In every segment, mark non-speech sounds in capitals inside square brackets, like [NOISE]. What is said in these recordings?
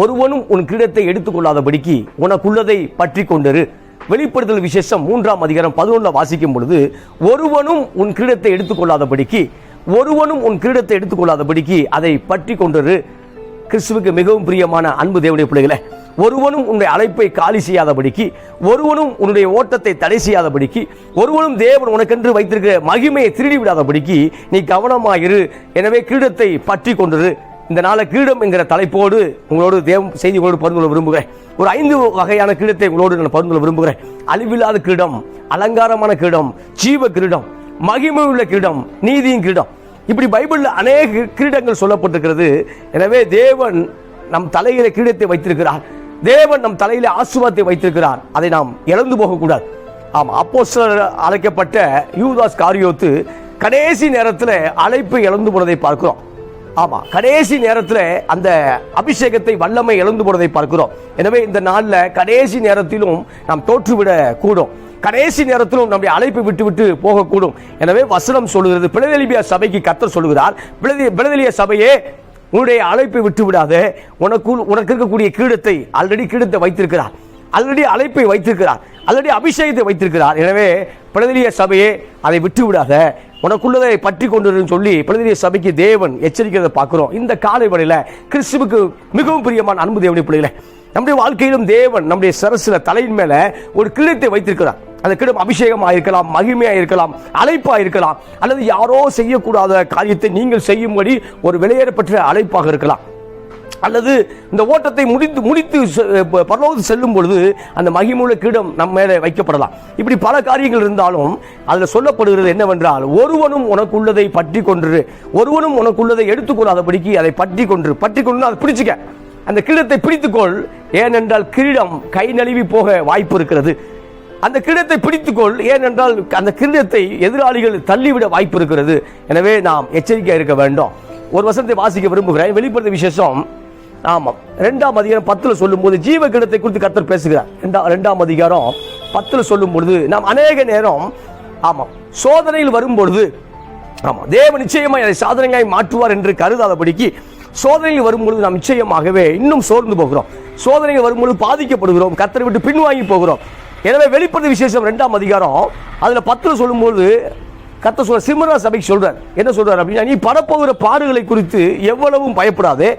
ஒருவனும் உன் கிரீடத்தை எடுத்துக்கொள்ளாதபடிக்கு உனக்குள்ளதை பற்றி கொண்டிரு. வெளிப்படுத்தல் விசேஷம் மூன்றாம் அதிகாரம் பதினொன்றில் வாசிக்கும் பொழுது ஒருவனும் உன் கிரீடத்தை எடுத்துக்கொள்ளாதபடிக்கு ஒருவனும் உன் கிரீடத்தை எடுத்துக்கொள்ளாதபடிக்கு அதை பற்றி கொண்டிரு. கிறிஸ்துவுக்கு மிகவும் பிரியமான அன்பு தேவனுடைய பிள்ளைகளை ஒருவனும் உன்னுடைய அழைப்பை காலி செய்யாதபடிக்கு ஒருவனும் உன்னுடைய ஓட்டத்தை தடை செய்யாதபடிக்கு ஒருவனும் தேவன் உனக்கென்று வைத்திருக்கிற மகிமையை திருடி விடாதபடிக்கு நீ கவனமாயிரு. எனவே கிரீடத்தை பற்றி கொண்டிரு. இந்த நாள கிரீடம் என்கிற தலைப்போடு உங்களோடு தேவ செய்திகளோடு பகிர்ந்து கொள்ள விரும்புகிறேன். ஒரு ஐந்து வகையான கிரீடத்தை உங்களோடு நான் பகிர்ந்து கொள்ள விரும்புகிறேன். அழிவில்லாத கிரீடம் அலங்காரமான கிரீடம் ஜீவ கிரீடம் மகிமை உள்ள கிரீடம் நீதியின் கிரீடம். இப்படி பைபிளில் அநேக கிரீடங்கள் சொல்லப்பட்டிருக்கிறது. எனவே தேவன் நம் தலையில கிரீடத்தை வைத்திருக்கிறார். தேவன் நம் தலையில ஆசுவாத்தை வைத்திருக்கிறார். அதை நாம் இழந்து போகக்கூடாது. ஆம் அப்போ அழைக்கப்பட்ட யூதாஸ் காரியோத்து கடைசி நேரத்தில் அழைப்பு இழந்து போனதை பார்க்கிறோம். ஆமா கடைசி நேரத்தில் அந்த அபிஷேகத்தை வல்லமை இழந்து போனதை பார்க்கிறோம். எனவே இந்த நாளில் கடைசி நேரத்திலும் நாம் தோற்றுவிட கூடும் கடைசி நேரத்திலும் நம்முடைய அழைப்பை விட்டு விட்டு போகக்கூடும். எனவே வசனம் சொல்லுகிறது பிளதெலிபியா சபைக்கு கத்தர் சொல்லுகிறார் பிளதெலிய சபையே உன்னுடைய அழைப்பை விட்டு விடாதே உனக்குள் உனக்கு இருக்கக்கூடிய கீழத்தை ஆல்ரெடி கீழத்தை வைத்திருக்கிறார். ஆல்ரெடி அழைப்பை வைத்திருக்கிறார். ஆல்ரெடி அபிஷேகத்தை வைத்திருக்கிறார். எனவே பிளதெலிய சபையே அதை விட்டு விடாத உனக்குள்ளதை பற்றி கொண்டு சொல்லி பிரதிநிய சபைக்கு தேவன் எச்சரிக்கிறதை பார்க்குறோம். இந்த காலை வேளையில கிறிஸ்துவுக்கு மிகவும் பிரியமான அன்பு தேவனை பிள்ளைகளே நம்முடைய வாழ்க்கையிலும் தேவன் நம்முடைய சரசுல தலையின் மேல ஒரு கிரீடத்தை வைத்திருக்கிறார். அந்த கிரீடம் அபிஷேகமாக இருக்கலாம் மகிமையாக இருக்கலாம் அழைப்பாக இருக்கலாம் அல்லது யாரோ செய்யக்கூடாத காரியத்தை நீங்கள் செய்யும்படி ஒரு வெளியேறப்பட்ட அழைப்பாக இருக்கலாம். அல்லது இந்த ஓட்டத்தை முடித்து முடித்து செ- ப- செல்லும் பொழுது அந்த மகிமுள்ள கீடம் நம்ம மேலே வைக்கப்படலாம். இப்படி பல காரியங்கள் இருந்தாலும் அதில் சொல்லப்படுகிறது என்னவென்றால் ஒருவனும் உனக்குள்ளதை பற்றி கொன்று ஒருவனும் உனக்குள்ளதை எடுத்துக்கொள்ளாதபடிக்கு அதை பற்றி கொன்று. பற்றி கொண்டு அதை பிடிச்சிக்க. அந்த கிரீடத்தை பிடித்துக்கொள். ஏனென்றால் கிரீடம் கை நழுவி போக வாய்ப்பு இருக்கிறது. அந்த கிரீடத்தை பிடித்துக்கொள். ஏனென்றால் அந்த கிரீடத்தை எதிராளிகள் தள்ளிவிட வாய்ப்பு இருக்கிறது. எனவே நாம் எச்சரிக்கையாக இருக்க வேண்டும். ஒரு வசனத்தை வாசிக்க விரும்புகிறேன். வெளிப்படுத்த விசேஷம் ஆமாம் ரெண்டாம் அதிகாரம் பத்தில் சொல்லும்போது ஜீவ கிடத்தை குறித்து கர்த்தர் பேசுகிறார். ரெண்டாம் ரெண்டாம் அதிகாரம் பத்தில் சொல்லும் பொழுது நாம் அநேக நேரம் ஆமாம் சோதனையில் வரும் பொழுது ஆமா தேவ நிச்சயமாக அதை சாதனையாய் மாற்றுவார் என்று கருதாதபடிக்கு சோதனையில் வரும்பொழுது நாம் நிச்சயமாகவே இன்னும் சோர்ந்து போகிறோம். சோதனையில் வரும்பொழுது பாதிக்கப்படுகிறோம் கத்தரை விட்டு பின்வாங்கி போகிறோம். எனவே வெளிப்படுத்த விசேஷம் ரெண்டாம் அதிகாரம் அதில் பத்தில் சொல்லும்போது கத்த சொல்ற சிம்மரா சபைக்கு சொல்றார். என்ன சொல்றார் அப்படின்னா நீ படப்போகிற பாடுகளை குறித்து எவ்வளவும் பயப்படாதே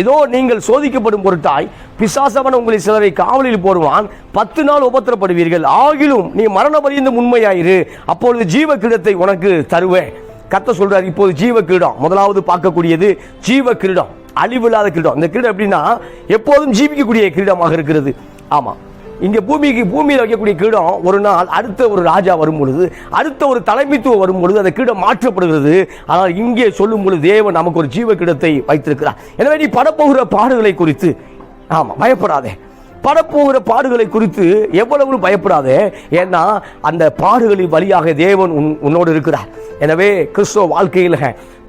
இதோ நீங்கள் சோதிக்கப்படும் பொருட்டாய் பிசாசவன் உங்களை சிலரை காவலில் போடுவான் பத்து நாள் உபத்திரப்படுவீர்கள். ஆகிலும் நீ மரண பரியந்தம் உண்மையாயிரு அப்பொழுது ஜீவ கிரீடத்தை உனக்கு தருவேன். கத்த சொல்றார் இப்போது ஜீவ கிரீடம் முதலாவது பார்க்கக்கூடியது ஜீவ கிரீடம் அழிவில்லாத கிரீடம். இந்த கிரீடம் எப்படின்னா எப்போதும் ஜீவிக்கக்கூடிய கிரீடமாக இருக்கிறது. ஆமாம் இங்க பூமிக்கு பூமியில் வைக்கக்கூடிய கீடம் ஒரு நாள் அடுத்த ஒரு ராஜா வரும் பொழுது அடுத்த ஒரு தலைமைத்துவம் வரும் பொழுது அந்த கீடம் மாற்றப்படுகிறது. ஆனால் இங்கே சொல்லும் பொழுது தேவன் நமக்கு ஒரு ஜீவ கிரீடத்தை வைத்திருக்கிறார். எனவே நீ படப்போகிற பாடுகளை குறித்து ஆமா பயப்படாதே. படப்போகிற பாடுகளை குறித்து எவ்வளவு பயப்படாதே. ஏன்னா அந்த பாடுகளின் வழியாக தேவன் உன் உன்னோடு இருக்கிறார். எனவே கிறிஸ்துவ வாழ்க்கையில்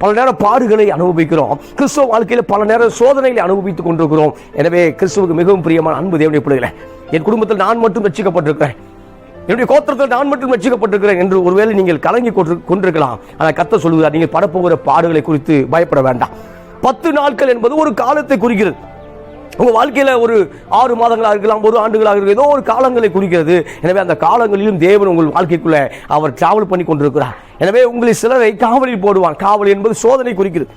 பல நேரம் பாடுகளை அனுபவிக்கிறோம். கிறிஸ்துவ வாழ்க்கையில் பல நேரம் சோதனைகளை அனுபவித்துக் கொண்டிருக்கிறோம். எனவே கிறிஸ்துவுக்கு மிகவும் பிரியமான அன்பு தேவனை பிள்ளைகளை. என் குடும்பத்தில் நான் மட்டும் ரட்சிக்கப்பட்டிருக்கிறேன். என்னுடைய கோத்திரத்தில் நான் மட்டும் ரட்சிக்கப்பட்டிருக்கிறேன் என்று ஒருவேளை நீங்கள் கலங்கி கொண்டு- கொண்டிருக்கலாம். ஆனால் கத்த சொல்லுகிறார் நீங்கள் படப்போகிற பாடுகளை குறித்து பயப்பட வேண்டாம். பத்து நாட்கள் என்பது ஒரு காலத்தை குறிக்கிறது. உங்க வாழ்க்கையில ஒரு ஆறு மாதங்களாக இருக்கலாம் ஒரு ஆண்டுகளாக இருக்கலாம் ஏதோ ஒரு காலங்களை குறிக்கிறது. எனவே அந்த காலங்களிலும் தேவன் உங்கள் வாழ்க்கைக்குள்ள அவர் டிராவல் பண்ணி கொண்டிருக்கிறார் எனவே உங்களை சிலரை காவலில் போடுவான். காவல் என்பது சோதனை குறிக்கிறது.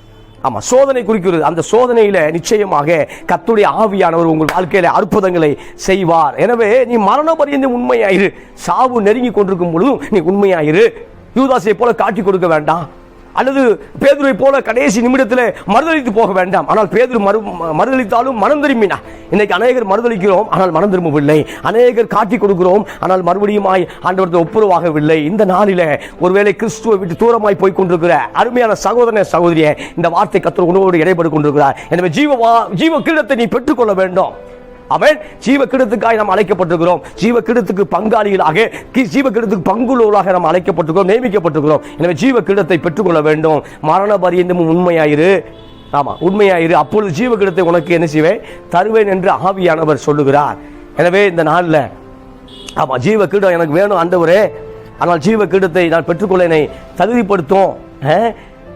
ஆமா சோதனை குறிக்கிறது. அந்த சோதனையில நிச்சயமாக கத்துடைய ஆவியானவர் உங்கள் வாழ்க்கையில அற்புதங்களை செய்வார். எனவே நீ மரண பரியந்த உண்மையாயிரு. சாவு நெருங்கி கொண்டிருக்கும் பொழுதும் நீ உண்மையாயிரு. யூதாசை போல காட்டி கொடுக்க வேண்டாம். அல்லது பேதுரை போல கடைசி நிமிடத்தில் மறுதளித்து போக வேண்டாம். ஆனால் பேதுரு மறு மறுதளித்தாலும் மனம் திரும்பினா. இன்னைக்கு அநேகர் மறுதளிக்கிறோம் ஆனால் மனம் திரும்பவில்லை. அநேகர் காட்டி கொடுக்கிறோம் ஆனால் மறுபடியுமாய் ஆண்டவரத்தை ஒப்புரவாகவில்லை. இந்த நாளில ஒருவேளை கிறிஸ்துவை விட்டு தூரமாய் போய் கொண்டிருக்கிற அருமையான சகோதரன சகோதரியை இந்த வார்த்தை கத்தர் உணவோடு இடைபெடு கொண்டிருக்கிறார். எனவே ஜீவ ஜீவ கிரீடத்தை நீ பெற்றுக்கொள்ள வேண்டும். அவன் ஜீவ கிடத்துக்காய் நாம் அழைக்கப்பட்டிருக்கிறோம். ஜீவ கிடத்துக்கு பங்காளிகளாக கி- ஜீவ கிடத்துக்கு பங்குள்ளவர்களாக நாம் அழைக்கப்பட்டிருக்கிறோம் நியமிக்கப்பட்டிருக்கிறோம். எனவே ஜீவ கிடத்தை பெற்றுக்கொள்ள வேண்டும். மரண பரியந்தமும் உண்மையாயிரு. ஆமா உண்மையாயிரு. அப்பொழுது ஜீவ கிடத்தை உனக்கு என்ன செய்வேன்? தருவேன் என்று ஆவியானவர் சொல்லுகிறார். எனவே இந்த நாளில் ஆமா ஜீவ கீடம் எனக்கு வேணும் ஆண்டவரே. ஆனால் ஜீவ கீடத்தை நான் பெற்றுக்கொள்ள என்னை தகுதிப்படுத்தும்.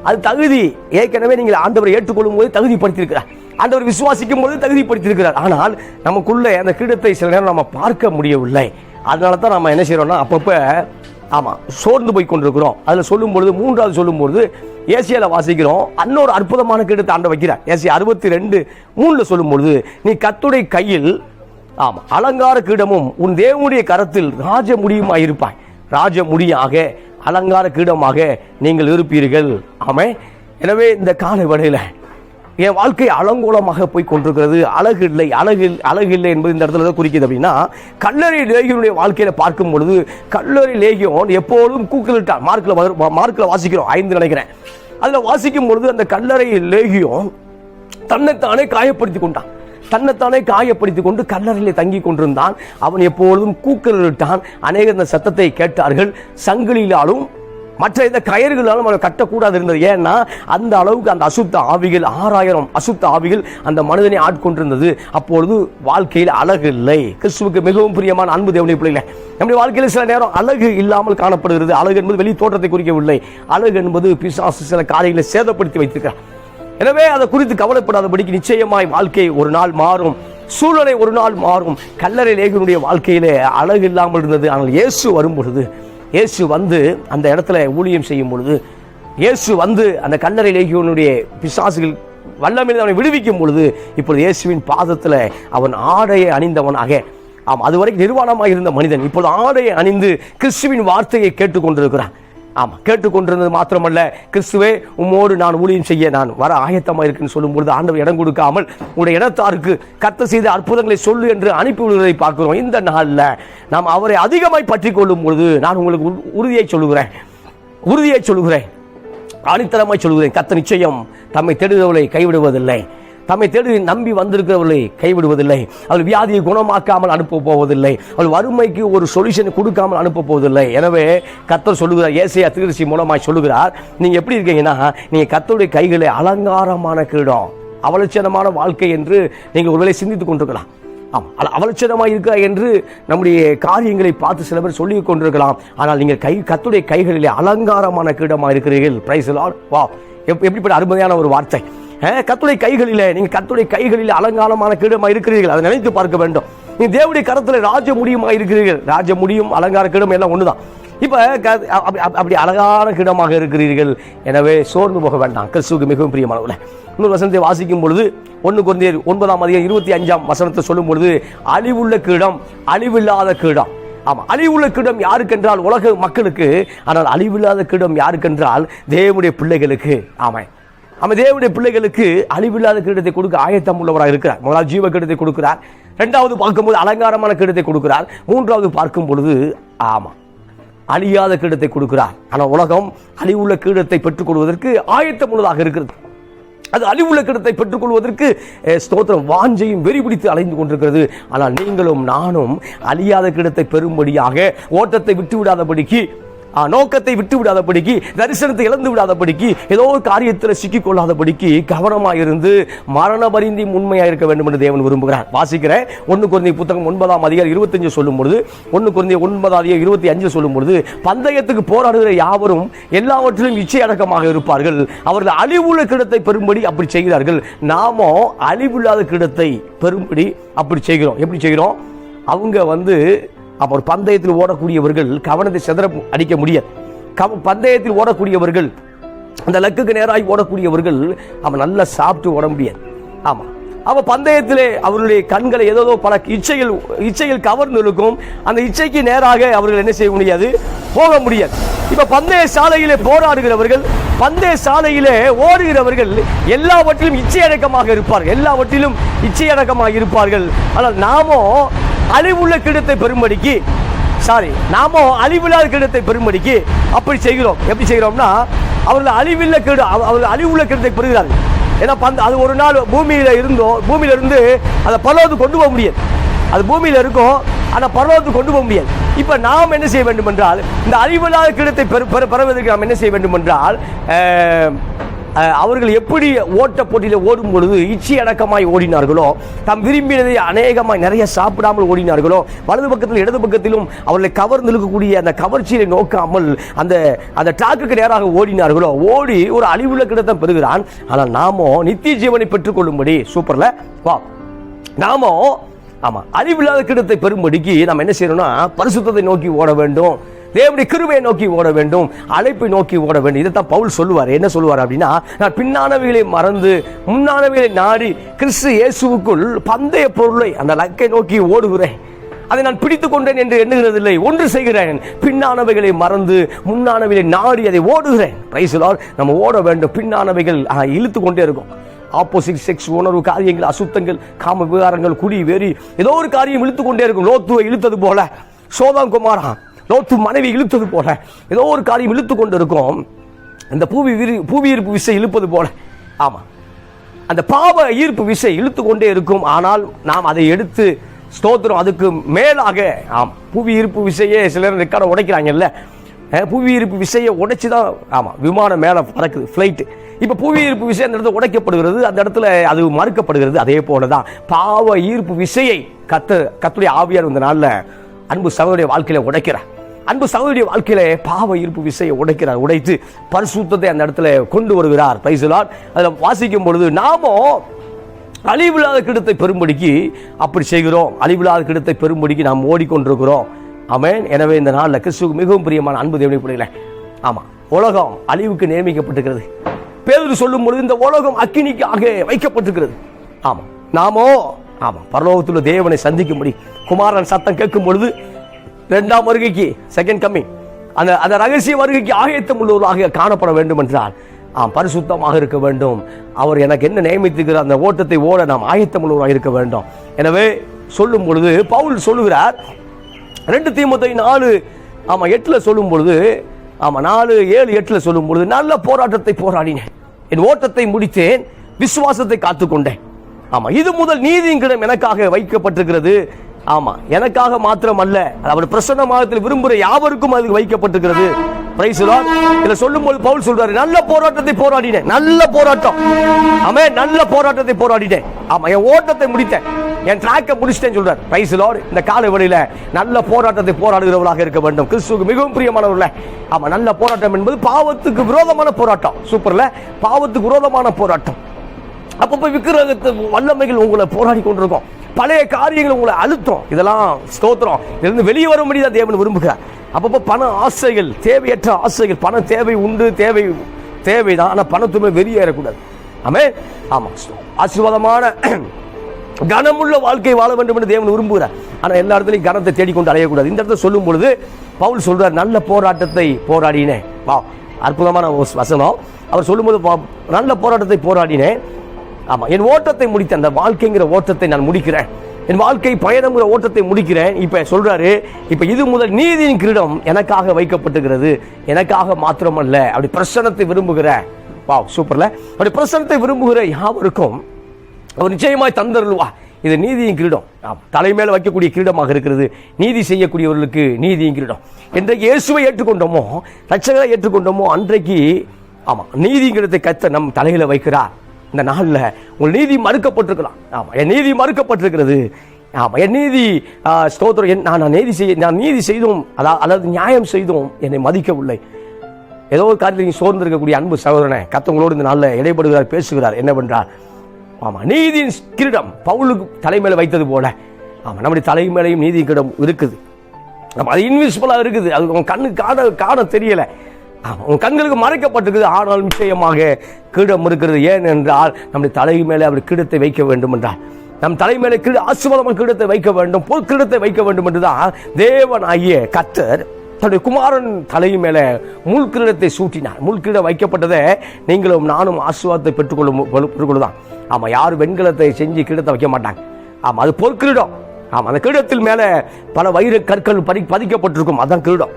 அது தகுதி. ஏற்கனவே நீங்கள் ஆண்டவரை ஏற்றுக்கொள்ளும் போது தகுதிப்படுத்தியிருக்கிறார். ஆண்டவர் விசுவாசிக்கும் பொழுது தகுதிப்படுத்தியிருக்கிறார். ஆனால் நமக்குள்ளே அந்த கிரீடத்தை சில நேரம் நம்ம பார்க்க முடியவில்லை. அதனால தான் நம்ம என்ன செய்றோம்னா அப்பப்போ ஆமாம் சோர்ந்து போய் கொண்டிருக்கிறோம். அதில் சொல்லும் பொழுது மூன்றாவது சொல்லும் பொழுது வாசிக்கிறோம். இன்னொரு அற்புதமான கிரீடத்தை ஆண்ட வைக்கிறார். ஏசியா அறுபத்தி ரெண்டு மூணில் சொல்லும் பொழுது நீ கத்துடைய கையில் ஆமாம் அலங்கார கிரீடமும் உன் தேவனுடைய கரத்தில் ராஜ முடியுமாய் இருப்பாய் ராஜ முடியாக அலங்கார கிரீடமாக நீங்கள் இருப்பீர்கள். ஆமே எனவே இந்த காலை வடையில் என் வாழ்க்கை அலங்கோலமாக போய் கொண்டிருக்கிறது. அழகு இல்லை அழகு அழகு இல்லை என்பது இந்த இடத்துல குறிக்கிறது குறிக்குது அப்படின்னா கல்லறை லேகியனுடைய வாழ்க்கையில பார்க்கும் பொழுது கல்லறை லேகியம் எப்போதும் கூக்குலிட்டான் மார்க்கில் மார்க்கில் வாசிக்கிறோம் ஐந்து நினைக்கிறேன். அதில் வாசிக்கும் பொழுது அந்த கல்லறை லேகியம் தன்னைத்தானே காயப்படுத்தி கொண்டான். தன்னைத்தானே காயப்படுத்திக் கொண்டு கல்லறையிலே தங்கி கொண்டிருந்தான். அவன் எப்பொழுதும் கூக்கலிட்டான் அநேகர் இந்த சத்தத்தை கேட்டார்கள். சங்கிலியிலாலும் மற்ற இந்த கயிறுகளாலும் அவன் கட்டக்கூடாது இருந்தது ஏன்னா அந்த அளவுக்கு அந்த அசுத்த ஆவிகள் ஆறாயிரம் அசுத்த ஆவிகள் அந்த மனிதனை ஆட்கொண்டிருந்தது. அப்பொழுது வாழ்க்கையில் அழகு இல்லை. கிறிஸ்துவுக்கு மிகவும் பிரியமான அன்பு தேவனை பிள்ளைகளை நம்முடைய வாழ்க்கையில் சில நேரம் அழகு இல்லாமல் காணப்படுகிறது. அழகு என்பது வெளி தோற்றத்தை குறிக்கவில்லை. அழகு என்பது பிசாசு சில காரியங்களை சேதப்படுத்தி வைத்திருக்கிறார். எனவே அதை குறித்து கவலைப்படாதபடிக்கு நிச்சயமாய் வாழ்க்கை ஒரு நாள் மாறும். சூழ்நிலை ஒரு நாள் மாறும். கல்லறை லேகனுடைய வாழ்க்கையிலே அழகு இல்லாமல் இருந்தது. ஆனால் இயேசு வரும்பொழுது இயேசு வந்து அந்த இடத்துல ஊழியம் செய்யும் பொழுது இயேசு வந்து அந்த கல்லறை லேகியனுடைய பிசாசுகள் வல்லமையில் அவனை விடுவிக்கும் பொழுது இப்பொழுது இயேசுவின் பாதத்தில் அவன் ஆடையை அணிந்தவனாக ஆம் அதுவரைக்கும் நிர்வாணமாக இருந்த மனிதன் இப்பொழுது ஆடையை அணிந்து கிறிஸ்துவின் வார்த்தையை கேட்டுக்கொண்டிருக்கிறான். ஆமாம் கேட்டுக்கொண்டிருந்தது மாத்திரமல்ல. கிறிஸ்துவே உம்மோடு நான் ஊழியம் செய்ய நான் வர ஆயத்தமாக இருக்குன்னு சொல்லும்பொழுது ஆண்டவர் இடம் கொடுக்காமல் உங்களுடைய இடத்தாருக்கு கத்த செய்த அற்புதங்களை சொல்லு என்று அனுப்பி விடுவதை பார்க்கிறோம். இந்த நாளில் நாம் அவரை அதிகமாய் பற்றி கொள்ளும் பொழுது நான் உங்களுக்கு உறுதியை சொல்லுகிறேன். உறுதியை சொல்லுகிறேன். ஆணித்தரமாய் சொல்லுகிறேன். கத்த நிச்சயம் தம்மை தேடுகிறவர்களை கைவிடுவதில்லை. தம்மை தேடி நம்பி வந்திருக்கிறவர்களை கைவிடுவதில்லை. அவள் வியாதியை குணமாக்காமல் அனுப்ப போவதில்லை. அவள் வறுமைக்கு ஒரு சொல்யூஷன் கொடுக்காமல் அனுப்ப போவதில்லை. எனவே கத்தர் சொல்லுகிறார் ஏசையா திருச்சி மூலமாக சொல்லுகிறார் நீங்க எப்படி இருக்கீங்கன்னா நீங்க கத்தருடைய கைகளை அலங்காரமான கிரீடம் அவலட்சணமான வாழ்க்கை என்று நீங்கள் ஒருவேளை சிந்தித்துக் கொண்டிருக்கலாம். ஆமாம் அது அவலட்சணமாக இருக்கா என்று நம்முடைய காரியங்களை பார்த்து சில பேர் சொல்லி கொண்டிருக்கலாம். ஆனால் நீங்கள் கை கத்துடைய கைகளிலே அலங்காரமான கீடமாக இருக்கிறீர்கள். பிரைஸ் வா எப் எப்படிப்பட்ட அருமையான ஒரு வார்த்தை. கத்துடைய கைகளில் நீங்கள் கத்துடைய கைகளில் அலங்காரமான கீடமா இருக்கிறீர்கள். அதை நினைத்து பார்க்க வேண்டும். நீ தேவடைய கரத்தில் ராஜ முடியுமாக இருக்கிறீர்கள். ராஜ முடியும் அலங்கார கீடம் எல்லாம் ஒன்று தான் க- அப்படி அழகான கிடமாக இருக்கிறீர்கள். எனவே சோர்ந்து போக வேண்டாம். கிறிஸ்துவுக்கு மிகவும் பிரியமானவர்களே இன்னொரு வசனத்தை வாசிக்கும் பொழுது ஒன்று குழந்தையர் ஒன்பதாம் அதிகம் இருபத்தி அஞ்சாம் வசனத்தை சொல்லும் பொழுது அழிவுள்ள கீடம் அழிவில்லாத கீடம் ஆமாம் அழிவுள்ள கீடம் யாருக்கென்றால் உலக மக்களுக்கு ஆனால் அழிவில்லாத கிடம் யாருக்கென்றால் தேவனுடைய பிள்ளைகளுக்கு. ஆமாம். நம்ம தேவனுடைய பிள்ளைகளுக்கு அழிவில்லாத கிரீடத்தை கொடுக்க ஆயத்தம் உள்ளவராக இருக்கிறார். முதலாவது ஜீவ கிரீடத்தை கொடுக்கிறார். ரெண்டாவது பார்க்கும்போது அலங்காரமான கிரீடத்தை கொடுக்கிறார். மூன்றாவது பார்க்கும் பொழுது ஆமாம் அழியாத கிரீடத்தை கொடுக்கிறார். ஆனால் உலகம் அழிவுள்ள கிரீடத்தை பெற்றுக் கொள்வதற்கு ஆயத்தம் உள்ளதாக இருக்கிறது. அது அழிவுள்ள கிரீடத்தை பெற்றுக்கொள்வதற்கு ஸ்தோத்திரம் வாஞ்சையும் வெறி பிடித்து அலைந்து கொண்டிருக்கிறது. ஆனால் நீங்களும் நானும் அழியாத கிரீடத்தை பெறும்படியாக ஓட்டத்தை விட்டு விடாதபடிக்கு நோக்கத்தை விட்டு விடாதபடிக்கு தரிசனத்தை இழந்து விடாதபடிக்கு ஏதோ ஒரு காரியத்தில் சிக்கிக் கொள்ளாதபடிக்கு கவனமாக இருந்து மரண பரிந்தி உண்மையாக இருக்க வேண்டும் என்று தேவன் விரும்புகிறார். வாசிக்கிறேன். ஒன்று குழந்தை புத்தகம் ஒன்பதாம் அதிகாரம் இருபத்தஞ்சு சொல்லும் பொழுது ஒன்று குழந்தை ஒன்பதாம் அதிகாரம் இருபத்தி அஞ்சு சொல்லும் பொழுது பந்தயத்துக்கு போராடுகிற யாவரும் எல்லாவற்றிலும் இச்சை அடக்கமாக இருப்பார்கள். அவர்கள் அழிவுள்ள கிடத்தை பெறும்படி அப்படி செய்கிறார்கள். நாமோ அழிவில்லாத கிடத்தை பெறும்படி அப்படி செய்கிறோம். எப்படி செய்கிறோம்? அவங்க வந்து அப்போ ஒரு பந்தயத்தில் ஓடக்கூடியவர்கள் கவனத்தை செதற அடிக்க முடியாது. கவ பந்தயத்தில் ஓடக்கூடியவர்கள் அந்த லக்குக்கு நேராக ஓடக்கூடியவர்கள் அவன் நல்லா சாப்பிட்டு ஓட முடியாது. ஆமாம் அவன் பந்தயத்திலே அவர்களுடைய கண்களை ஏதோ பல இச்சைகள் இச்சைகள் கவர்ந்து இருக்கும். அந்த இச்சைக்கு நேராக அவர்கள் என்ன செய்ய முடியாது? போக முடியாது. இப்போ பந்தய சாலையிலே போராடுகிறவர்கள் பந்தய சாலையிலே ஓடுகிறவர்கள் எல்லாவற்றிலும் இச்சையடக்கமாக இருப்பார்கள். எல்லாவற்றிலும் இச்சையடக்கமாக இருப்பார்கள். ஆனால் நாமோ அழிவுள்ள கிடத்தை பெரும்படிக்கு சாரி நாம அழிவில்லாத கிடத்தை பெரும்படிக்கு அப்படி செய்கிறோம். எப்படி செய்கிறோம்னா அவர்கள் அழிவில்ல கிட அவ- அவர்கள் அழிவுள்ள கிடத்தை பெறுகிறார்கள். ஏன்னா பந்த அது ஒரு நாள் பூமியில் இருந்தோ பூமியில இருந்து அதை பரலோகத்துக்கு கொண்டு போக முடியாது. அது பூமியில் இருக்கும் ஆனால் பரலோகத்துக்கு கொண்டு போக முடியாது. இப்போ நாம் என்ன செய்ய வேண்டும் என்றால் இந்த அழிவில்லாத கிடத்தை பெற- பெறுவதற்கு நாம் என்ன செய்ய வேண்டும் என்றால் அவர்கள் எப்படி ஓட்ட போட்டியில் ஓடும் பொழுது இச்சி அடக்கமாய் ஓடினார்களோ தாம் விரும்பினதை அநேகமாய் நிறைய சாப்பிடாமல் ஓடினார்களோ வலது பக்கத்தில் இடது பக்கத்திலும் அவர்களை கவர்ந்து இருக்கக்கூடிய அந்த கவர்ச்சியை நோக்காமல் அந்த அந்த டாக்குக்கு நேராக ஓடினார்களோ ஓடி ஒரு அழிவுள்ள கிடத்தை பெறுகிறான். ஆனால் நாமோ நித்திய ஜீவனை பெற்றுக்கொள்ளும்படி சூப்பர்ல வா நாமோ ஆமாம் அறிவில்லாத கிடத்தை பெறும்படிக்கு நம்ம என்ன செய்யணும்னா பரிசுத்தத்தை நோக்கி ஓட வேண்டும். தேவனுடைய கிருபையை நோக்கி ஓட வேண்டும் அழைப்பை நோக்கி ஓட வேண்டும். இதைத்தான் பவுல் சொல்லுவார். என்ன சொல்லுவார் அப்படின்னா நான் பின்னானவைகளை மறந்து முன்னானவைகளை நாடி கிறிஸ்து இயேசுவுக்குள் பந்தய பொருளை அந்த லக்கை நோக்கி ஓடுகிறேன். அதை நான் பிடித்துக் கொண்டேன் என்று எண்ணுகிறதில்லை ஒன்று செய்கிறேன். பின்னானவைகளை மறந்து முன்னானவைகளை நாடி அதை ஓடுகிறேன். Praise நம்ம ஓட வேண்டும். பின்னானவைகள் இழுத்து கொண்டே இருக்கும். ஆப்போசிட் செக்ஸ் உணர்வு காரியங்கள் அசுத்தங்கள் காம விகாரங்கள் குடி வெறி ஏதோ ஒரு காரியம் இழுத்து கொண்டே இருக்கும். லோத்துவை இழுத்தது போல. சோதாம் குமாரா லோத்து மனைவி இழுத்தது போல ஏதோ ஒரு காரியம் இழுத்து கொண்டு இருக்கும் அந்த பூவி விரி புவி ஈர்ப்பு விசை இழுப்பது போல. ஆமா. அந்த பாவ ஈர்ப்பு விசை இழுத்து கொண்டே இருக்கும். ஆனால் நாம் அதை எடுத்து ஸ்தோத்திரம் அதுக்கு மேலாக ஆம் புவி ஈர்ப்பு விசையே சிலர் ரெக்கார்டை உடைக்கிறாங்கல்ல. புவி ஈர்ப்பு விசையை உடைச்சி தான் ஆமாம் விமானம் மேலே பறக்குது ஃப்ளைட்டு இப்போ புவி ஈர்ப்பு விசை அந்த இடத்துல உடைக்கப்படுகிறது அந்த இடத்துல அது மறுக்கப்படுகிறது. அதே போல தான் பாவ ஈர்ப்பு விசையை கத்து கத்துடைய ஆவியார் இந்த நாளில் அன்பு சகோதரிய வாழ்க்கையில் உடைக்கிறார். அன்பு சகோதரிய வாழ்க்கையில பாவ இருப்பு விசையை உடைக்கிறார் உடைத்து பரிசுத்தத்தை அந்த இடத்துல கொண்டு வருகிறார். பைசலால் அதில் வாசிக்கும் பொழுது நாமோ அழிவில்லாத கிடத்தை பெரும்படிக்கு அப்படி செய்கிறோம். அழிவில்லாத கிடத்தை பெரும்படிக்கு நாம் ஓடிக்கொண்டிருக்கிறோம். அமேன் எனவே இந்த நாளில் கிறிஸ்துக்கு மிகவும் பிரியமான அன்பு தேவனை பிள்ளைகளே ஆமாம் உலகம் அழிவுக்கு நியமிக்கப்பட்டிருக்கிறது. பேதர் சொல்லும் பொழுது இந்த உலகம் அக்கினிக்காக வைக்கப்பட்டிருக்கிறது. ஆமாம் நாமோ ஆமாம் பரலோகத்தில் தேவனை சந்திக்கும்படி குமாரன் சத்தம் கேட்கும் பொழுது இரண்டாம் வருகைக்கு செகண்ட் கம்மிங் அந்த அந்த ரகசிய வருகைக்கு ஆயத்தம் உள்ளவர்களாக காணப்பட வேண்டும் என்றால் ஆம் பரிசுத்தமாக இருக்க வேண்டும். அவர் எனக்கு என்ன நியமித்திருக்கிற அந்த ஓட்டத்தை ஓட நாம் ஆயத்தம் உள்ளவராக இருக்க வேண்டும். எனவே சொல்லும் பொழுது பவுல் சொல்லுகிறார் ரெண்டு தீமத்தை நாலு ஆமா எட்டுல சொல்லும் பொழுது ஆமா நாலு ஏழு எட்டுல சொல்லும் பொழுது நல்ல போராட்டத்தை போராடினேன். என் ஓட்டத்தை முடித்தேன் விசுவாசத்தை காத்துக்கொண்டேன். ஆமா இது முதல் நீதியின் கிடம் எனக்காக வைக்கப்பட்டிருக்கிறது. ஆமா எனக்காக மாத்திரம் அல்ல அவர் பிரசன்னமாகத்தில் விரும்புகிற யாவருக்கும் அது வைக்கப்பட்டிருக்கிறது. Praise the Lord. சொல்லும்போது பவுல் சொல்றாரு நல்ல போராட்டத்தை போராடினேன் நல்ல போராட்டம். ஆமே நல்ல போராட்டத்தை போராடினேன். ஆமா என் ஓட்டத்தை முடித்தேன் என் ட்ராக்கை முடிச்சிட்டேன்னு சொல்றார். பிரைஸ் லார்ட் இந்த கால வேளையில நல்ல போராட்டத்தை போராடுகிறவர்களாக இருக்க வேண்டும். கிறிஸ்துவுக்கு மிகவும் பிரியமானவர்கள ஆமா நல்ல போராட்டம் என்பது பாவத்துக்கு விரோதமான போராட்டம். சூப்பர்ல பாவத்துக்கு விரோதமான போராட்டம். அப்பப்போ விக்கிரகத்து வல்லமைகள் உங்களை போராடி கொண்டிருக்கும். பழைய காரியங்கள் உங்களை அழுத்தம் இதெல்லாம் ஸ்தோத்திரம். இதிலிருந்து வெளியே வரும்படி தான் தேவன் விரும்புகிறார் அப்பப்போ பண ஆசைகள் தேவையற்ற ஆசைகள் பண தேவை உண்டு தேவை தேவைதான். ஆனால் பணத்துமே வெளியேறக்கூடாது ஆமே. ஆமாம் ஆசீர்வாதமான [CLEARS THROAT] கனமுள்ள வாழ்க்கை வாழ வேண்டும் என்று தேவன் விரும்புகிறார். ஆனால் எல்லா இடத்துலையும் கனத்தை தேடிக்கொண்டு அலையக்கூடாது. இந்த இடத்துல சொல்லும் பொழுது பவுல் சொல்றார் நல்ல போராட்டத்தை போராடினேன். வா அற்புதமான வசனம். அவர் சொல்லும்போது பா- நல்ல போராட்டத்தை போராடினேன். ஆமா என் ஓட்டத்தை முடித்த அந்த வாழ்க்கைங்கிற ஓட்டத்தை நான் முடிக்கிறேன். என் வாழ்க்கை பயணங்கிற ஓட்டத்தை முடிக்கிறேன். இப்ப சொல்றாரு இப்ப இது முதல் நீதியின் கிரீடம் எனக்காக வைக்கப்பட்டுகிறது எனக்காக மாத்திரமல்ல அப்படி பிரசனத்தை விரும்புகிற வா சூப்பர்ல அப்படி பிரசனத்தை விரும்புகிற யாவருக்கும் அவர் நிச்சயமாய் தந்தருள்வா. இது நீதியின் கிரீடம். ஆம், தலைமையில வைக்கக்கூடிய கிரீடமாக இருக்கிறது. நீதி செய்யக்கூடியவர்களுக்கு நீதியின் கிரீடம். என்றைக்கு இயேசுவை ஏற்றுக்கொண்டோமோ ரட்சகரை ஏற்றுக்கொண்டோமோ அன்றைக்கு ஆமா நீதி கத்த நம் தலையில வைக்கிறார். இந்த நாளில் உங்கள் நீதி மறுக்கப்பட்டிருக்கலாம். ஆமாம் என் நீதி மறுக்கப்பட்டிருக்கிறது. ஆமாம் என் நீதி ஸ்தோத்திரம் என் நான் நான் நீதி செய்ய நான் நீதி செய்தும் அதாவது அல்லது நியாயம் செய்தும் என்னை மதிக்கவில்லை. ஏதோ ஒரு காரியத்தில் நீங்கள் சோர்ந்து இருக்கக்கூடிய அன்பு சகோதரனை கத்தவங்களோடு இந்த நாளில் இடைப்படுகிறார் பேசுகிறார். என்னவென்றால் ஆமாம் நீதியின் கிரீடம் பவுலுக்கு தலைமையில் வைத்தது போல. ஆமாம் நம்முடைய தலைமையிலையும் நீதி கிரீடம் இருக்குது. நம்ம அது இன்விசிபிளாக இருக்குது. அது உன் கண்ணுக்கு காண காண தெரியலை. உன் கண்களுக்கு மறைக்கப்பட்டிருக்குது. ஆனால் நிச்சயமாக கீடம் இருக்கிறது. ஏன் என்றால் நம்முடைய தலை மேலே அவர் கீடத்தை வைக்க வேண்டும் என்றால் நம் தலை மேலே கிரீட ஆசீர்வாதமான கீடத்தை வைக்க வேண்டும். பொது கிரீடத்தை வைக்க வேண்டும் என்றுதான் தேவன் ஆகிய கத்தர் தன்னுடைய குமாரன் தலை மேலே முள் கிரீடத்தை சூட்டினார். முள் கிரீடம் வைக்கப்பட்டதை நீங்களும் நானும் ஆசீர்வாதத்தை பெற்றுக்கொள்ளும் பெற்றுக்கொள்ளுதான் ஆமாம் யாரும் வெண்கலத்தை செஞ்சு கிரீடத்தை வைக்க மாட்டாங்க. ஆமாம் அது பொற்கிரீடம் ஆமாம் அந்த கிரீடத்தில் மேலே பல வைர கற்கள் பதி பதிக்கப்பட்டிருக்கும். அதான் கிரீடம்.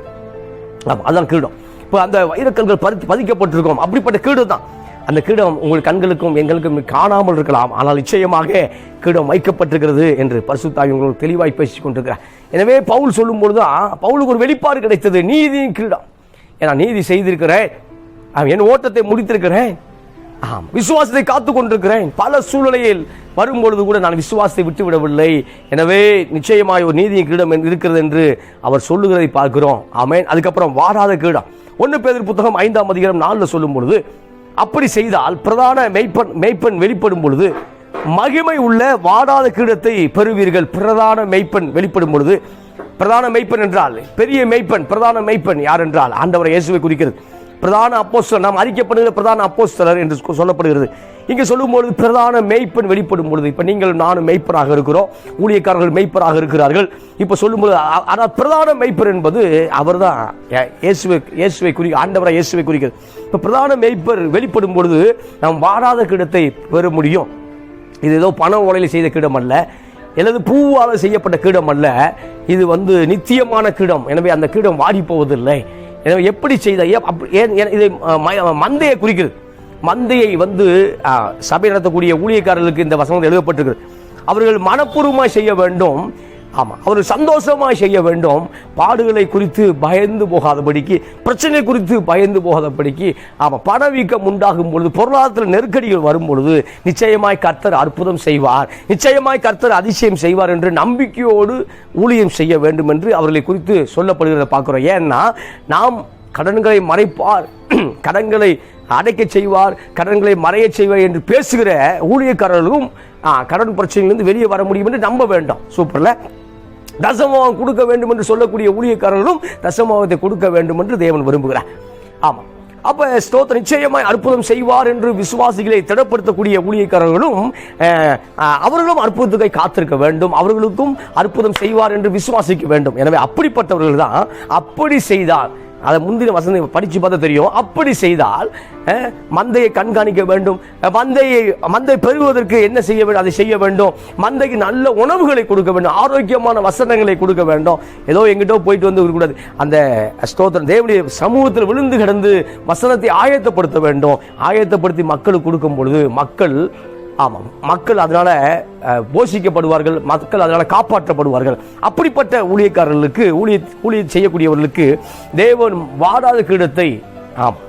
ஆமாம் அதான் கிரீடம். இப்போ அந்த வைரக்கல்கள் பதி பதிக்கப்பட்டிருக்கும். அப்படிப்பட்ட கீடு தான் அந்த கீடம் உங்கள் கண்களுக்கும் எங்களுக்கும் காணாமல் இருக்கலாம். ஆனால் நிச்சயமாக கீடம் வைக்கப்பட்டிருக்கிறது என்று பரிசுத்தாவி உங்களுக்கு தெளிவாய் பேசிக் கொண்டிருக்கிறார். எனவே பவுல் சொல்லும் பொழுதுதான் பவுலுக்கு ஒரு வெளிப்பாடு கிடைத்தது. நீதியின் கீடம் ஏன்னா நீதி செய்திருக்கிறேன். அவன் என் ஓட்டத்தை முடித்திருக்கிறேன். ஆம் விசுவாசத்தை காத்து கொண்டிருக்கிறேன். பல சூழ்நிலையில் வரும்பொழுது கூட நான் விசுவாசத்தை விட்டு விடவில்லை எனவே நிச்சயமாய் ஒரு நீதியின் கீடம் இருக்கிறது என்று அவர் சொல்லுகிறதை பார்க்கிறோம். ஆமேன். அதுக்கப்புறம் வாராத கீடம் ஒன்று பேர் புத்தகம் ஐந்தாம் அதிகாரம் நாலில் சொல்லும் பொழுது அப்படி செய்தால் பிரதான மெய்ப்பன் மெய்ப்பன் வெளிப்படும் பொழுது மகிமை உள்ள வாடாத கிரீடத்தை பெறுவீர்கள். பிரதான மெய்ப்பன் வெளிப்படும் பொழுது பிரதான மெய்ப்பன் என்றால் பெரிய மெய்ப்பன் பிரதான மெய்ப்பன் யார் என்றால் ஆண்டவரை இயேசுவை குறிக்கிறது. பிரதான அப்போஸ்தலர் நாம் அறிக்கப்படுகிற பிரதான அப்போஸ்தலர் என்று சொல்லப்படுகிறது. இங்கே சொல்லும்பொழுது பிரதான மெய்ப்பன் வெளிப்படும் பொழுது இப்போ நீங்கள் நானும் மெய்ப்பராக இருக்கிறோம் ஊழியக்காரர்கள் மெய்ப்பராக இருக்கிறார்கள். இப்போ சொல்லும்பொழுது அ- ஆனால் பிரதான மெய்ப்பர் என்பது அவர்தான். தான் இயேசுவை இயேசுவை குறி ஆண்டவராக இயேசுவை குறிக்கிறது. இப்போ பிரதான மெய்ப்பர் வெளிப்படும் பொழுது நாம் வாடாத கிடத்தை பெற முடியும். இது ஏதோ பண ஓலையில் செய்த கிடம் அல்ல எனது பூவால் செய்யப்பட்ட கீடம் அல்ல இது வந்து நித்தியமான கீடம். எனவே அந்த கீடம் வாடி போவதில்லை எனவே எப்படி செய்த ஏன் ஏன் ஏன் இதை மந்தையை குறிக்கிறது. மந்தையை வந்து சபை நடத்தக்கூடிய ஊழியக்காரர்களுக்கு இந்த வசனம் எழுதப்பட்டிருக்கிறது. அவர்கள் மனப்பூர்வமாக செய்ய வேண்டும். ஆமாம் அவர்கள் சந்தோஷமாய் செய்ய வேண்டும். பாடுகளை குறித்து பயந்து போகாதபடிக்கு பிரச்சனை குறித்து பயந்து போகாதபடிக்கு ஆமாம் பணவீக்கம் உண்டாகும் பொழுது பொருளாதாரத்தில் நெருக்கடிகள் வரும் பொழுது நிச்சயமாய் கர்த்தர் அற்புதம் செய்வார். நிச்சயமாய் கர்த்தர் அதிசயம் செய்வார் என்று நம்பிக்கையோடு ஊழியம் செய்ய வேண்டும் என்று அவர்களை குறித்து சொல்லப்படுகிறத பார்க்குறோம். ஏன்னா நாம் கடன்களை மறைப்பார். [CLEARS THROAT] கடன்களை அடைக்கச் செய்வார் கடன்களை மறையச் செய்வார் என்று பேசுகிற ஊழியக்காரர்களும் கடன் பிரச்சனையிலிருந்து வெளியே வர முடியும் என்று நம்ப வேண்டாம். சூப்பர்ல? தசமாவம் கொடுக்க வேண்டும் என்று சொல்லக்கூடிய ஊழியக்காரர்களும் தசமாவத்தை கொடுக்க வேண்டும் என்று தேவன் விரும்புகிறார். ஆமாம் அப்ப ஸ்தோத்திரம் நிச்சயமாய் அற்புதம் செய்வார் என்று விசுவாசிகளை திடப்படுத்தக்கூடிய ஊழியக்காரர்களும் அவர்களும் அற்புதத்துக்கை காத்திருக்க வேண்டும். அவர்களுக்கும் அற்புதம் செய்வார் என்று விசுவாசிக்க வேண்டும். எனவே அப்படிப்பட்டவர்கள் தான் அப்படி செய்தார் அதை முந்தின வசனம் படிச்சு பார்த்தா தெரியும். அப்படி செய்தால் மந்தையை கண்காணிக்க வேண்டும். மந்தையை மந்தை பெறுவதற்கு என்ன செய்ய வேண்டும்? அதை செய்ய வேண்டும். மந்தைக்கு நல்ல உணவுகளை கொடுக்க வேண்டும். ஆரோக்கியமான வசனங்களை கொடுக்க வேண்டும். ஏதோ எங்கிட்டோ போயிட்டு வந்து கூடாது அந்த ஸ்தோத்திரம் தேவனுடைய சமூகத்தில் விழுந்து கிடந்து வசனத்தை ஆயத்தப்படுத்த வேண்டும். ஆயத்தப்படுத்தி மக்களுக்கு கொடுக்கும் பொழுது மக்கள் ஆமாம். மக்கள் அதனால போஷிக்கப்படுவார்கள் மக்கள் அதனால காப்பாற்றப்படுவார்கள். அப்படிப்பட்ட ஊழியக்காரர்களுக்கு ஊழிய ஊழிய செய்யக்கூடியவர்களுக்கு தேவன் வாடாத கிரீடத்தை ஆம்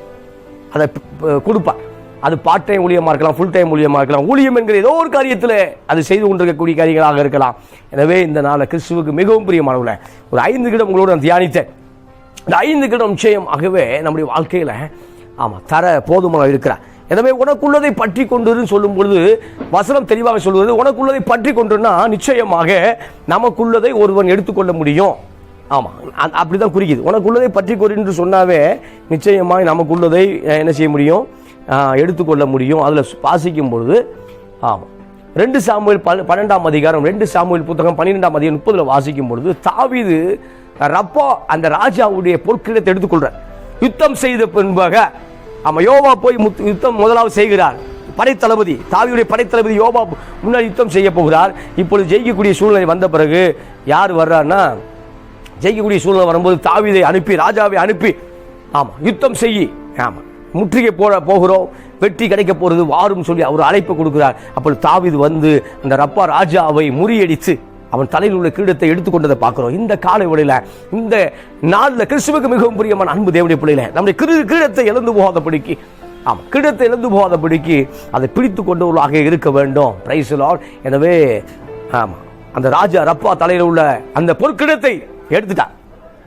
அதை கொடுப்பார். அது பார்ட் டைம் ஊழியமாக இருக்கலாம் ஃபுல் டைம் ஊழியமாக இருக்கலாம். ஊழியம் என்கிற ஏதோ ஒரு காரியத்தில் அது செய்து கொண்டிருக்கக்கூடிய காரியங்களாக இருக்கலாம். எனவே இந்த நாளை கிறிஸ்துவுக்கு மிகவும் பிரியமானவர்கள ஒரு ஐந்து கிடம் உங்களோட நான் தியானித்தேன். இந்த ஐந்து கிடம் நிச்சயமாகவே நம்முடைய வாழ்க்கையில் ஆமாம் தர போதுமாக இருக்கிறார். எனவே உனக்குள்ளதை பற்றி கொண்டுன்னு சொல்லும் பொழுது வசனம் தெளிவாக சொல்வது உனக்குள்ளதை பற்றி கொண்டுன்னா நிச்சயமாக நமக்குள்ளதை ஒருவன் எடுத்துக்கொள்ள முடியும். ஆமாம் அப்படி அப்படிதான் குறிக்குது. உனக்குள்ளதை பற்றி கொண்டு என்று சொன்னாவே நிச்சயமாக நமக்குள்ளதை என்ன செய்ய முடியும்? எடுத்துக்கொள்ள முடியும். அதில் வாசிக்கும் பொழுது ஆமாம் ரெண்டு சாமுவேல் பன்னெண்டாம் அதிகாரம் ரெண்டு சாமுவேல் புத்தகம் பன்னிரெண்டாம் அதிகாரம் முப்பதில் வாசிக்கும் பொழுது தாவீது ரப்பா அந்த ராஜாவுடைய பொற்கிடத்தை எடுத்துக்கொள்கிறார் யுத்தம் செய்த பின்பாக ஆமாம் யோவா போய் முத்- யுத்தம் முதலாவது செய்கிறார். படைத்தளபதி தாவியுடைய படைத்தளபதி யோபா முன்னாடி யுத்தம் செய்ய போகிறார். இப்பொழுது ஜெயிக்கக்கூடிய சூழ்நிலை வந்த பிறகு யார் வர்றாருன்னா ஜெயிக்கக்கூடிய சூழ்நிலை வரும்போது தாவீதை அனுப்பி ராஜாவை அனுப்பி ஆமாம் யுத்தம் செய்யி ஆமாம் முற்றுகை போட போகிறோம் வெற்றி கிடைக்க போகிறது வாரும் சொல்லி அவர் அழைப்பு கொடுக்கிறார். அப்பொழுது தாவீது வந்து அந்த ரப்பா ராஜாவை முறியடித்து அவன் தலையில் உள்ள கிரீடத்தை எடுத்துக்கொண்டதை பார்க்கிறோம். இந்த காலை வழியில் இந்த நாளில் கிறிஸ்துவுக்கு மிகவும் பிரியமான அன்பு தேவனுடைய பிள்ளையில நம்முடைய கிரு கிரீடத்தை இழந்து போகாதபடிக்கு ஆமாம் கிரீடத்தை இழந்து போகாதபடிக்கு அதை பிடித்து கொண்டவர்களாக இருக்க வேண்டும். பிரைஸ் எனவே ஆமாம் அந்த ராஜா ரப்பா தலையில் உள்ள அந்த பொற்கிடத்தை எடுத்துட்டான்.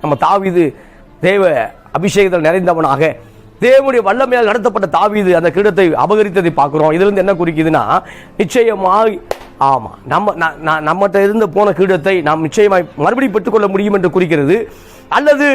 நம்ம தாவீது தேவ அபிஷேகத்தில் நிறைந்தவனாக தேவனுடைய வல்லமையால் நடத்தப்பட்ட தாவீது அந்த கிரீடத்தை அபகரித்ததை பார்க்குறோம். இதுலேருந்து என்ன குறிக்குதுன்னா நிச்சயமாக ஆமாம் நம்ம நான் நம்மகிட்ட இருந்து போன கிரீடத்தை நாம் நிச்சயமாய் மறுபடியும் பெற்றுக்கொள்ள முடியும் என்று குறிக்கிறது. அல்லது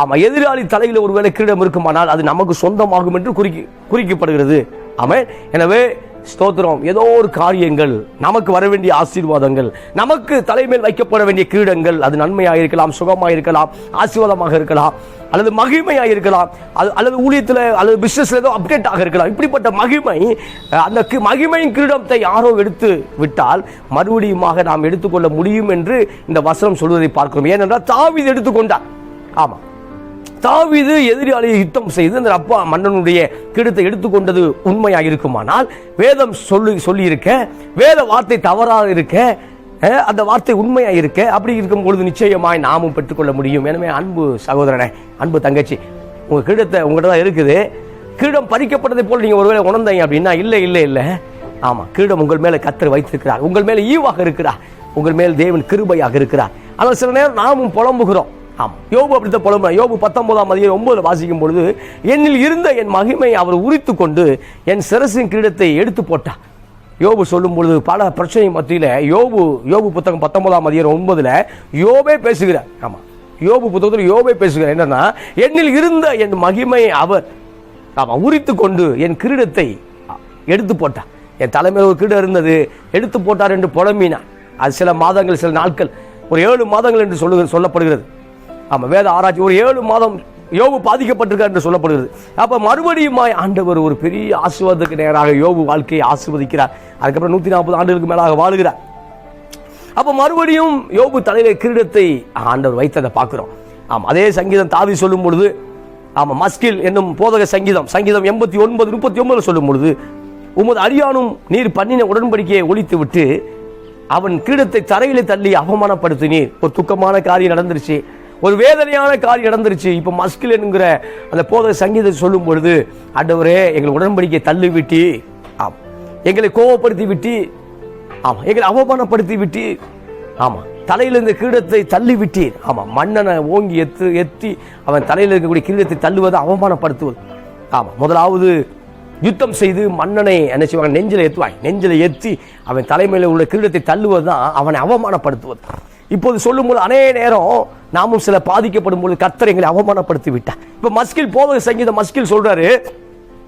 ஆமாம் எதிராளி தலையில் ஒருவேளை கிரீடம் இருக்குமானால் அது நமக்கு சொந்தமாகும் என்று குறிக்கி குறிக்கப்படுகிறது. ஆமாம் எனவே ஸ்தோத்திரம். ஏதோ ஒரு காரியங்கள் நமக்கு வர வேண்டிய ஆசீர்வாதங்கள் நமக்கு தலைமையில் வைக்கப்பட வேண்டிய கிரீடங்கள் அது நன்மையாக இருக்கலாம் சுகமாக இருக்கலாம் ஆசீர்வாதமாக இருக்கலாம் அல்லது மகிமையாக இருக்கலாம் அது அல்லது ஊழியத்தில் அல்லது பிசினஸ்ல ஏதோ அப்டேட் ஆக இருக்கலாம். இப்படிப்பட்ட மகிமை அந்த மகிமையின் கிரீடத்தை யாரோ எடுத்து விட்டால் மறுபடியுமாக நாம் எடுத்துக்கொள்ள முடியும் என்று இந்த வசனம் சொல்வதை பார்க்கிறோம். ஏனென்றால் தாவீது எடுத்துக்கொண்டார் ஆமா. தாவிது எதிராளியை யுத்தம் செய்து அந்த அப்பா மன்னனுடைய கிடத்தை எடுத்துக்கொண்டது உண்மையாக இருக்குமானால் வேதம் சொல்லி சொல்லியிருக்க வேத வார்த்தை தவறாக இருக்க அந்த வார்த்தை உண்மையாக இருக்க அப்படி இருக்கும் பொழுது நிச்சயமாய் நாமும் பெற்றுக்கொள்ள முடியும். எனவே அன்பு சகோதரனே அன்பு தங்கச்சி உங்கள் கிடத்தை உங்கள்கிட்ட தான் இருக்குது. கிரீடம் பறிக்கப்பட்டதை போல் நீங்கள் ஒருவேளை உணர்ந்தீங்க அப்படின்னா இல்லை இல்லை இல்லை. ஆமாம் கிரீடம் உங்கள் மேலே கத்தர் வைத்திருக்கிறார். உங்கள் மேலே ஈவாக இருக்கிறார். உங்கள் மேல் தேவன் கிருபையாக இருக்கிறார். ஆனால் சில நேரம் நாமும் புலம்புகிறோம். ஆமா. யோபு அப்படித்தான் புலம்புறா. யோபு பத்தொன்பதாம் அதிகாரம் ஒன்பதுல வாசிக்கும் பொழுது என்னில் இருந்த என் மகிமை அவர் உரித்து கொண்டு என் சிரசின் கிரீடத்தை எடுத்து போட்டார். யோபு சொல்லும் பொழுது பல பிரச்சனை மத்தியில் யோபு யோபு புத்தகம் பத்தொன்பதாம் அதிகாரம் ஒன்பதுல யோபே பேசுகிறார். ஆமாம் யோபு புத்தகத்தில் யோபே பேசுகிறார். என்னன்னா என்னில் இருந்த என் மகிமை அவர் ஆமாம் உரித்து கொண்டு என் கிரீடத்தை எடுத்து போட்டார். என் தலைமையில் ஒரு கிரீடம் இருந்தது. எடுத்து போட்டார் என்று புலம்பினான். அது சில மாதங்கள் சில நாட்கள் ஒரு ஏழு மாதங்கள் என்று சொல்லுகிறது சொல்லப்படுகிறது. ஆமாம் வேத ஆராய்ச்சி ஒரு ஏழு மாதம் யோபு பாதிக்கப்பட்டிருக்கார் என்று சொல்லப்படுகிறது. அப்போ மறுபடியுமாய் ஆண்டவர் ஒரு பெரிய ஆசிர்வாதத்துக்கு நேராக யோபு வாழ்க்கையை ஆசிர்வதிக்கிறார். அதுக்கப்புறம் நூற்றி நாற்பது ஆண்டுகளுக்கு மேலாக வாழுகிறார். அப்போ மறுபடியும் யோபு தலைவர் கிரீடத்தை ஆண்டவர் வைத்ததை பார்க்கிறோம். ஆமாம் அதே சங்கீதம் தாவி சொல்லும் பொழுது ஆமாம் மஸ்கில் என்னும் போதக சங்கீதம் சங்கீதம் எண்பத்தி ஒன்பது முப்பத்தி ஒன்பது சொல்லும் பொழுது உமது அடியானும் நீர் பண்ணின உடன்படிக்கையை ஒழித்து விட்டு அவன் கிரீடத்தை தரையிலே தள்ளி அவமானப்படுத்தினீர். ஒரு துக்கமான காரியம் நடந்துருச்சு. ஒரு வேதனையான காரியம் நடந்துருச்சு. இப்போ மஸ்கில் என்கிற அந்த போத சங்கீதத்தை சொல்லும் பொழுது ஆண்டவரே எங்கள் உடன்படிக்கையை தள்ளி விட்டி ஆம். எங்களை கோவப்படுத்தி விட்டு ஆமாம் எங்களை அவமானப்படுத்தி விட்டு ஆமாம் தலையில இருந்த கிரீடத்தை தள்ளி விட்டீர் ஆமாம் மன்னனை ஓங்கி எத்து எத்தி அவன் தலையில் இருக்கக்கூடிய கிரீடத்தை தள்ளுவது அவமானப்படுத்துவது. ஆமாம் முதலாவது யுத்தம் செய்து மன்னனை என்ன செய்வாங்க? நெஞ்சில் ஏத்துவாய். நெஞ்சில் ஏற்றி அவன் தலைமையில் உள்ள கிரீடத்தை தள்ளுவது தான் அவனை அவமானப்படுத்துவது. இப்போது சொல்லும்போது அநேக நேரம் நாமும் சில பாதிக்கப்படும் பொழுது கர்த்தர் எங்களை அவமானப்படுத்தி விட்டார் இப்போ மஸ்கில் போதக சங்கீத மஸ்கில் சொல்றாரு.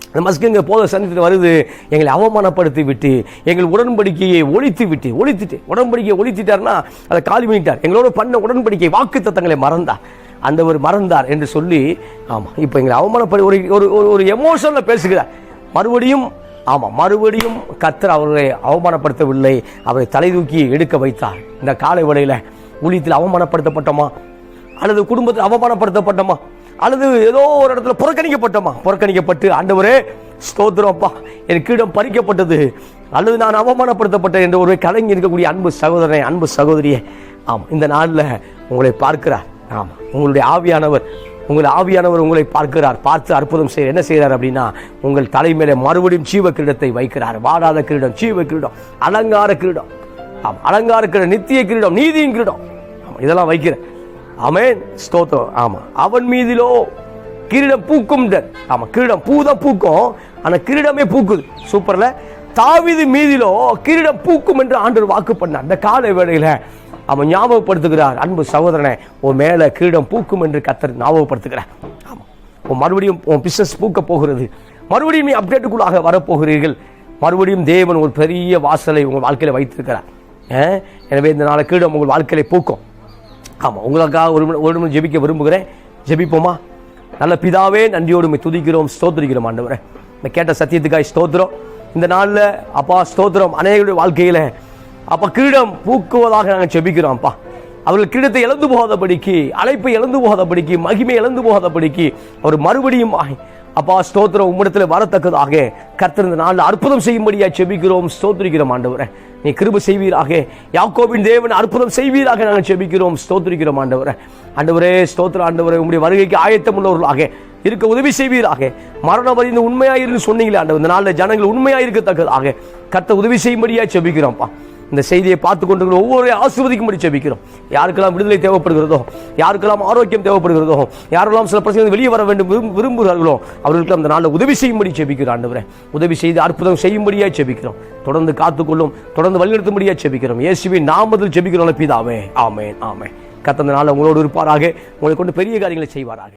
அந்த மஸ்கிங்க போத சந்தித்து வருது எங்களை அவமானப்படுத்தி விட்டு எங்கள் உடன்படிக்கையை ஒழித்து விட்டு ஒழித்துட்டு உடன்படிக்கையை ஒழித்துட்டார்னா அதை காலி பண்ணிட்டார். எங்களோட பண்ண உடன்படிக்கை வாக்கு தத்தங்களை மறந்தார். அந்த ஒரு மறந்தார் என்று சொல்லி ஆமாம் இப்போ எங்களை அவமானப்படி ஒரு ஒரு ஒரு ஒரு பேசுகிறார். மறுபடியும் ஆமாம் மறுபடியும் கத்தர் அவர்களை அவமானப்படுத்தவில்லை அவரை தலை தூக்கி எடுக்க வைத்தார். இந்த காலை வேளையில ஊழியத்தில் அவமானப்படுத்தப்பட்டோமா? அல்லது குடும்பத்தில் அவமானப்படுத்தப்பட்டோமா? அல்லது ஏதோ ஒரு இடத்துல புறக்கணிக்கப்பட்டோமா? புறக்கணிக்கப்பட்டு ஆண்டவரே ஸ்தோத்திரம்ப்பா என் கீடம் பறிக்கப்பட்டது. அல்லது நான் அவமானப்படுத்தப்பட்டேன் என்ற ஒரு கலைஞர் இருக்கக்கூடிய அன்பு சகோதரனை அன்பு சகோதரியே. ஆமாம் இந்த நாளில் உங்களை பார்க்கிறார். ஆமாம் உங்களுடைய ஆவியானவர் உங்கள் ஆவியானவர் உங்களை பார்க்கிறார். பார்த்து அற்புதம் செய்ய என்ன செய்கிறார் அப்படின்னா உங்கள் தலைமையில மறுபடியும் ஜீவ கிரீடத்தை வைக்கிறார். வாடாத கிரீடம் ஜீவ கிரீடம் அலங்கார கிரீடம். ஆமாம் அலங்கார கிரீடம் நித்திய கிரீடம் நீதியின் கிரீடம். ஆமாம் இதெல்லாம் வைக்கிறேன். ஆமென். ஸ்தோத்திரம். ஆமாம் அவன் மீதிலோ கிரீடம் பூக்கும் ஆமாம் கிரீடம் பூதான் பூக்கும். ஆனால் கிரீடமே பூக்குது. சூப்பரில் தாவிது மீதிலோ கிரீடம் பூக்கும் என்று ஆண்டவர் வாக்கு பண்ணார். அந்த கால வேளையில் அவன் ஞாபகப்படுத்துகிறார். அன்பு சகோதரனை உன் மேலே கிரீடம் பூக்கும் என்று கத்தர் ஞாபகப்படுத்துகிறார். ஆமாம் உன் மறுபடியும் உன் பிஸ்னஸ் பூக்க போகிறது. மறுபடியும் நீ அப்டேட்டுக்குள்ளாக வரப்போகிறீர்கள். மறுபடியும் தேவன் ஒரு பெரிய வாசலை உங்கள் வாழ்க்கையில் வைத்திருக்கிறார். எனவே இந்த நாளை கீழே உங்கள் வாழ்க்கையில பூக்கும். ஆமாம் உங்களுக்காக ஒரு ஒரு நிமிடம் ஜெபிக்க விரும்புகிறேன். ஜெபிப்போமா? நல்ல பிதாவே நன்றியோடு உம்மை துதிக்கிறோம் ஸ்தோத்திரிக்கிறோம் ஆண்டவரே. இந்த கேட்ட சத்தியத்துக்காய் ஸ்தோத்திரம். இந்த நாளில் அப்பா ஸ்தோத்திரம். அநேகருடைய வாழ்க்கையில் அப்பா கிரீடம் பூக்குவதாக நாங்கள் ஜெபிக்கிறோம் அப்பா அவர்கள் கிரீடத்தை இழந்து போகாதபடிக்கு அழைப்பை இழந்து போகாதபடிக்கு மகிமை இழந்து போகாதபடிக்கு அவர் மறுபடியும் அப்பா ஸ்தோத்திரம் உம்மிடத்தில் வரத்தக்கதாக கர்த்தர் நாள் அற்புதம் செய்யும்படியா செபிக்கிறோம் ஸ்தோத்திரிக்கிறோம் ஆண்டவரே. நீ கிருப செய்வீராக யாக்கோவின் தேவன் அற்புதம் செய்வீராக நாங்கள் செபிக்கிறோம் ஸ்தோத்திரிக்கிறோம் ஆண்டவரே. ஆண்டவரே ஸ்தோத்திர ஆண்டவரே. உங்களுடைய வருகைக்கு ஆயத்தம் உள்ளவர்களாக இருக்க உதவி செய்வீராக மரணம் உண்மையாக இருந்து சொன்னீங்களே ஆண்டவர். இந்த நாளில் ஜனங்கள் உண்மையாயிருக்கத்தக்கதாக கர்த்த உதவி செய்யும்படியா செபிக்கிறோம்ப்பா இந்த செய்தியை பார்த்து கொண்டு ஒவ்வொரு ஆசிர்வதிக்கும்படி ஜெபிக்கிறோம். யாருக்கெல்லாம் விடுதலை தேவைப்படுகிறதோ யாருக்கெல்லாம் ஆரோக்கியம் தேவைப்படுகிறதோ யாரெல்லாம் சில பிரச்சனை வெளியே வர வேண்டும் விரும்புகிறார்களோ அவர்களுக்கு அந்த நாளில் உதவி செய்யும்படி ஜெபிக்கிறோம் ஆண்டவரே. உதவி செய்து அற்புதம் செய்யும்படியாக ஜெபிக்கிறோம். தொடர்ந்து காத்துக்கொள்ளும் தொடர்ந்து வழிநடத்தும்படியாக ஜெபிக்கிறோம். இயேசுவின் நாமத்தில் ஜெபிக்கிறோம் பிதாவே. ஆமே ஆமென். கத்தந்த நாள் உங்களோடு இருப்பாராக. உங்களை கொண்டு பெரிய காரியங்களை செய்வாராக.